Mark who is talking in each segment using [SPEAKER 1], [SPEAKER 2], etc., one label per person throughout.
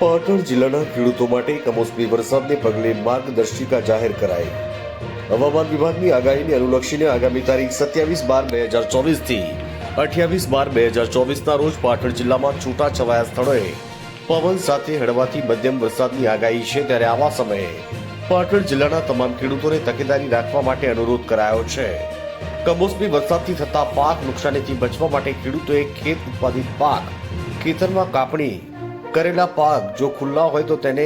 [SPEAKER 1] પાટણ જિલ્લાના ખેડૂતો માટે કમોસમી વરસાદને પગલે માર્ગદર્શિકા જાહેર કરાઈ. હવામાન વિભાગની આગાહીને અનુલક્ષીને આગામી તારીખ સત્યાવીસ બાર બે હજાર ચોવીસથી અઠ્યાવીસ બાર બે હજાર ચોવીસના રોજ પાટણ જિલ્લામાં છૂટાછવાયા સ્થળોએ પવન સાથે હળવાથી મધ્યમ વરસાદની આગાહી છે ત્યારે આવા સમયે પાટણ જિલ્લાના તમામ ખેડૂતોને તકેદારી રાખવા માટે અનુરોધ કરાયો છે. કમોસમી વરસાદથી થતા પાક નુકસાનીથી બચવા માટે ખેડૂતોએ ખેત ઉત્પાદિત પાક ખેતરમાં કાપણી કરેલા પાક જો ખુલ્લા હોય તો તેને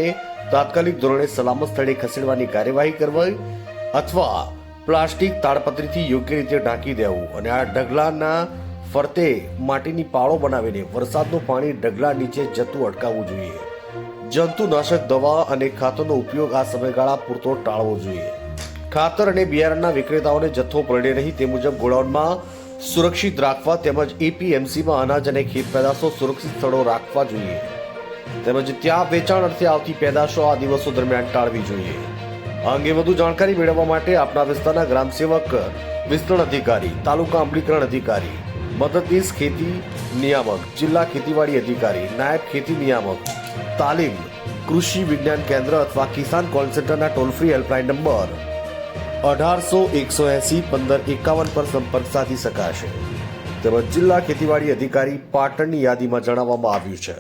[SPEAKER 1] તાત્કાલિક ધોરણે સલામત સ્થળે ખસેડવાની કાર્યવાહી કરવી અથવા પ્લાસ્ટિક તાડપત્રીથી યોગ્ય રીતે ઢાંકી દેવું અને આ ઢગલાના ફરતે માટીની પાળો બનાવીને વરસાદનું પાણી ઢગલા નીચે જતું અટકાવવું જોઈએ. જંતુનાશક દવા અને ખાતરનો ઉપયોગ આ સમયગાળા પૂરતો ટાળવો જોઈએ. ખાતર અને બિયારણના વિક્રેતાઓને જથ્થો પડે નહીં તે મુજબ ગોડાઉનમાં સુરક્ષિત રાખવા તેમજ એપીએમસીમાં અનાજ અને ખેત પેદાશો સુરક્ષિત સ્થળો રાખવા જોઈએ. તેમજ ત્યાં વેચાણ અર્થે આવતી પેદાશો આ દિવસો દરમિયાન ટાળવી જોઈએ. આ અંગે વધુ જાણકારી મેળવવા માટે આપણા વિસ્તારના ગ્રામસેવક, વિસ્તરણ અધિકારી, તાલુકા અમલીકરણ અધિકારી, મદદનીશ ખેતી નિયામક, જિલ્લા ખેતીવાડી અધિકારી, નાયબ ખેતી નિયામક, તાલીમ, કૃષિ વિજ્ઞાન કેન્દ્ર અથવા કિસાન કોલ સેન્ટરના ટોલ ફ્રી હેલ્પલાઇન નંબર અઢારસો એકસો એસી પંદર એકાવન પર સંપર્ક સાધી શકાશે. તેમજ જિલ્લા ખેતીવાડી અધિકારી પાટણની યાદીમાં જણાવવામાં આવ્યું છે.